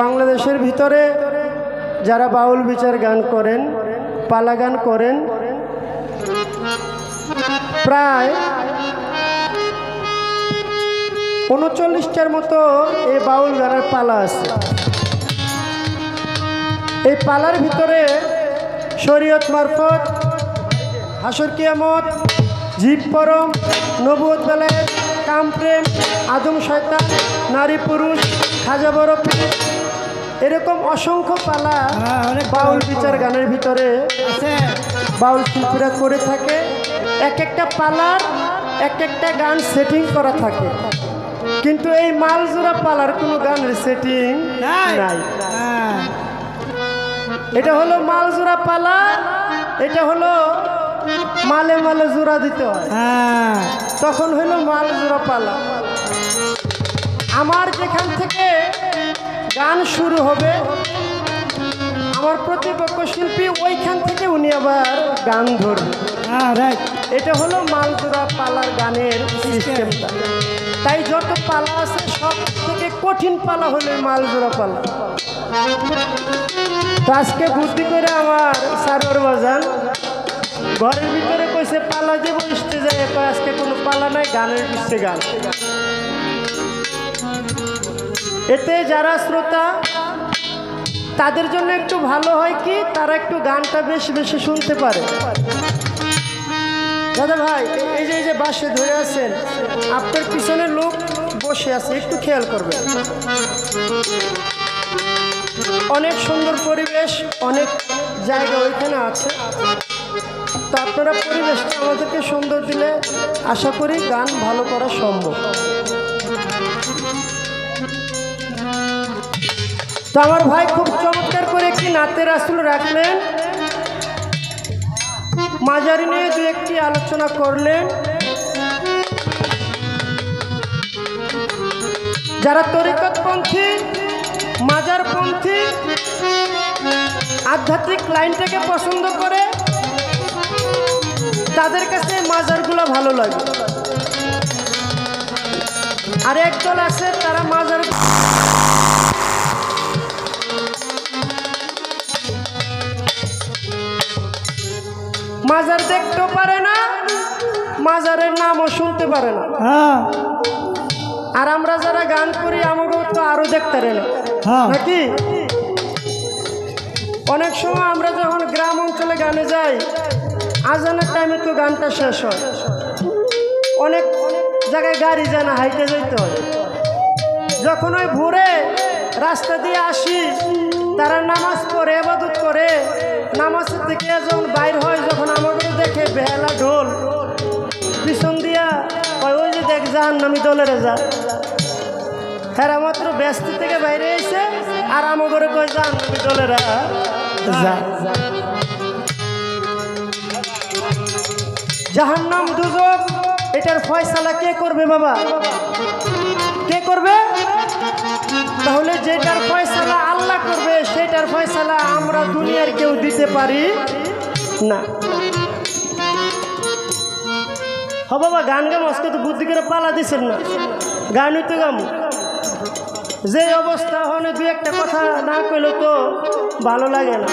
বাংলাদেশের ভিতরে যারা বাউল বিচার গান করেন, পালা গান করেন, প্রায় উনচল্লিশটার মতো এই বাউল গানের পালা আছে। এই পালার ভিতরে শরীয়ত মারফত হাসর কিয়ামত, জীব পরম নবুয়ত বেলায় কাম প্রেম, আদম শয়তান, নারী পুরুষ, খাজা বরফি এরকম অসংখ্য পালা হ্যাঁ, বাউল বিচার গানের ভিতরে আছে। বাউল শিল্পীরা করে থাকে। এক একটা পালার এক একটা গান সেটিং করা থাকে। কিন্তু এই মালজোড়া পালার কোনো গানের সেটিং নাই। হ্যাঁ। এটা হলো মালজোড়া পালা এটা হলো মালে মালে জোড়া দিতে হয়। হ্যাঁ। তখন হইল মালজোড়া পালা। আমার যেখান থেকে গান শুরু হবে। আমার প্রতিপক্ষ শিল্পী ওইখান থেকে উনি আবার গান ধরবে। রাইট এটা হলো মালজোড়া পালার গানের সিস্টেমটা তাই যত পালা আছে সব থেকে কঠিন পালা হলো মালজোড়া পালা। তো আজকে বুদ্ধি করে আমার সারোর বাজান ঘরের ভিতরে কইছে পালা যে বসতে যায় কয় আজকে কোনো পালা নাই গানের পিছতে গান। এতে যারা শ্রোতা, তাদের জন্য একটু ভালো হয় কি? তারা একটু গানটা বেশি বেশি শুনতে পারে। দাদা ভাই, এই যে এই যে বাসে ধরে আছেন, আপনার পিছনে লোক বসে আছে, একটু খেয়াল করবেন। অনেক সুন্দর পরিবেশ, অনেক জায়গা ওইখানে আছে। তো আপনারা পরিবেশটা আমাদেরকে সুন্দর দিলে আশা করি গান ভালো করা সম্ভব। তো আমার ভাই খুব চমৎকার করে একটি নাতের আসল রাখলেন। মাজারি নিয়ে দু একটি আলোচনা করলেন। যারা তরিকতপন্থী, মাজারপন্থী, আধ্যাত্মিক লাইনটাকে পছন্দ করে, তাদের কাছে মাজারগুলো ভালো লাগে। আর একদল আছে তারা মাজার মাজার দেখতে পারে না মাজারের নামও শুনতে পারে না। হ্যাঁ। আর আমরা যারা গান করি আমাকেও তো আরও দেখতে পারে হ্যাঁ। নাকি? অনেক সময় আমরা যখন গ্রাম অঞ্চলে গানে যাই আজানের টাইমে তো গানটা শেষ হয়। অনেক জায়গায় গাড়ি যায় না হাইটে যাইতে হয়। যখন ওই ভোরে রাস্তা দিয়ে আসি তারা নামাজ পড়ে এবাদত করে নামাজের থেকে যখন বাইর হয় বেহালা ঢোল। পিছন দিয়া কয়, ওই যে দেখ যান আমি দলের যা হ্যাঁ মাত্র ব্যস্ত থেকে বাইরে এসে আর আমাকে কয় যান আমি দলেরা যা। জাহান্নাম দুজক এটার ফয়সালা কে করবে বাবা? কে করবে? তাহলে যেটার ফয়সালা আল্লাহ করবে সেটার ফয়সালা আমরা দুনিয়ার কেউ দিতে পারি না। হ বাবা গান গাম আজকে তো বুদ্ধি করে পালা দিছেন না। গান হইতে গাম। যে অবস্থা হলে দু একটা কথা না কইলে তো ভালো লাগে না।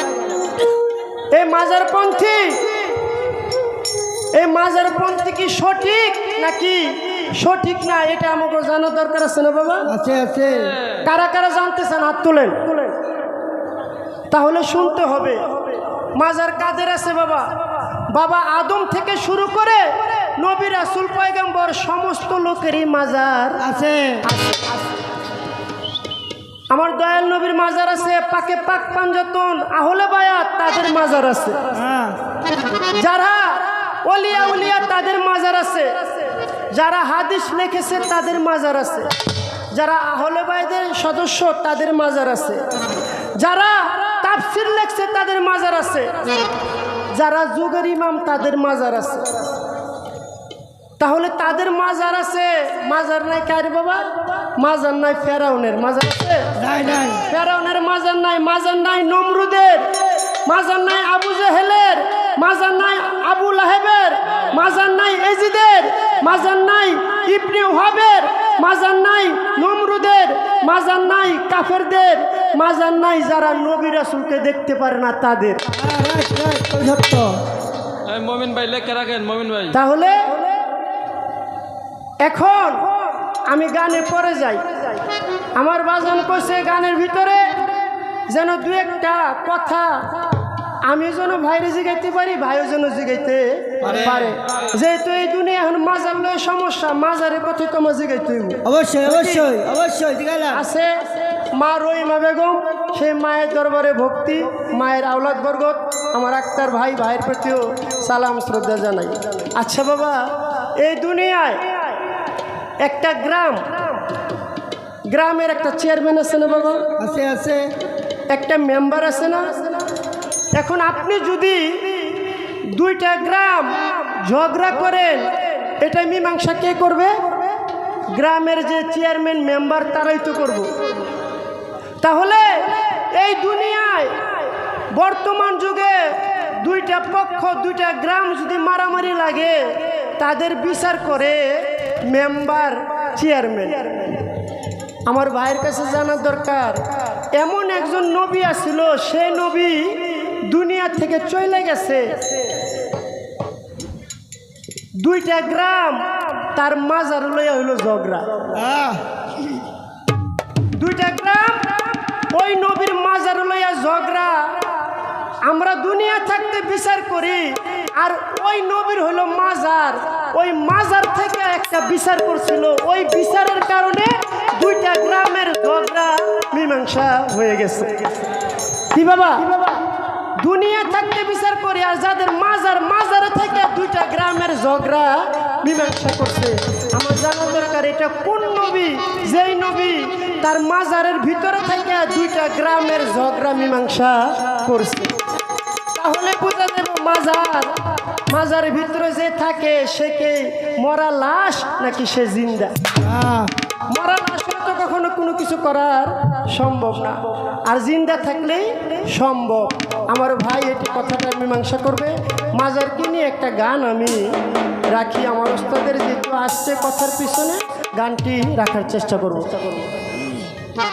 এই মাজারপন্থী এই মাজার মাজারপন্থী কি সঠিক নাকি সঠিক না এটা আমাকে জানার দরকার আছে না বাবা? আছে আছে। কারা কারা জানতেছেন হাত তুলেন। তাহলে শুনতে হবে। মাজার কাদের আছে বাবা? বাবা আদম থেকে শুরু করে নবী রাসুল পয়গম্বর সমস্ত লোকেরই মাজার আছে। আমার দয়াল নবীর মাজার আছে পাকে পাক পাঞ্জাতন আহলে বায়াত তাদের মাজার আছে। হ্যাঁ। যারা অলিয়া উলিয়া তাদের মাজার আছে যারা হাদিস লিখেছে তাদের মাজার আছে যারা আহলে বাইদের সদস্য তাদের মাজার আছে যারা তাফসির লেখছে তাদের মাজার আছে যারা যুগের ইমাম তাদের মাজার আছে। তাহলে তাদের মাজার আছে মাজার নাই কার বাবা মাজার নাই ফেরাউনের মাজার আছে নাই নাই ফেরাউনের মাজার নাই মাজার নাই নমরুদের মাজার নাই আবু জাহেলের মাজার নাই আবু লাহেবের মাজার নাই এজিদের মাজার নাই ইবনে ওহাবের মাজার নাই নমরুদের মাজার নাই কাফেরদের মাজার নাই যারা নবী রাসূলকে দেখতে পারে না তাদের হ্যাঁ, মমিন ভাই লেখে রাখেন মমিন ভাই তাহলে এখন আমি গানে পরে যাই। আমার বাজান কইছে গানের ভিতরে যেন দু একটা কথা আমি যেন ভাইরে জিগাইতে পারি ভাইও যেন জিগাইতে পারে। যেহেতু এই দুনিয়া এখন মাজার লয় সমস্যা মাজারের কথা তোমার জিগাইতে অবশ্যই অবশ্যই অবশ্যই আছে। মা রহিমা বেগম সেই মায়ের দরবারে ভক্তি মায়ের আওলাদ বরগত আমার আক্তার ভাই ভাইয়ের প্রতিও সালাম শ্রদ্ধা জানাই। আচ্ছা বাবা এই দুনিয়ায় একটা গ্রাম। গ্রামের একটা চেয়ারম্যান আছে না বাবা? আছে আছে। একটা মেম্বার আছে না? এখন আপনি যদি দুইটা গ্রাম ঝগড়া করেন এটা মীমাংসা কে করবে? গ্রামের যে চেয়ারম্যান মেম্বার তারাই তো করব। তাহলে এই দুনিয়ায় বর্তমান যুগে দুইটা পক্ষ দুইটা গ্রাম যদি মারামারি লাগে তাদের বিচার করে মেম্বার চেয়ারম্যান আমার ভাইয়ের কাছে জানার দরকার এমন একজন নবী আসছিল সে নবী দুনিয়া থেকে চলে গেছে। দুইটা গ্রাম তার মাজার লইয়া হইল ঝগড়া। দুইটা গ্রাম ওই নবীর মাজার লইয়া ঝগড়া। আমরা দুনিয়া থাকতে বিচার করি, আর ওই নবীর হলো মাজার। ওই মাজার থেকে একটা বিচার করছিল। ওই বিচারের কারণে দুইটা গ্রামের ঝগড়া, মীমাংসা হয়ে গেছে। কি বাবা? দুনিয়া থাকতে বিচার করি, আর যাদের মাজার, মাজারে থেকে দুইটা গ্রামের ঝগড়া, মীমাংসা করছে। আমার জানা দরকার, এটা কোন নবী? যেই নবী তার মাজারের ভিতরে থেকে দুইটা গ্রামের ঝগড়া, মীমাংসা করছে। তাহলে বোঝা যাবে মাজার। মাজারের ভিতরে যে থাকে, সে কে মরা লাশ নাকি সে জিন্দা? মরা লাশ তো কখনো কোনো কিছু করার সম্ভব না। আর জিন্দা থাকলেই সম্ভব। আমার ভাই এটি কথাটা মীমাংসা করবে। মাজারকে নিয়ে একটা গান আমি রাখি? আমার ওস্তাদের যেহেতু আসছে কথার পিছনে, গানটি রাখার চেষ্টা করব।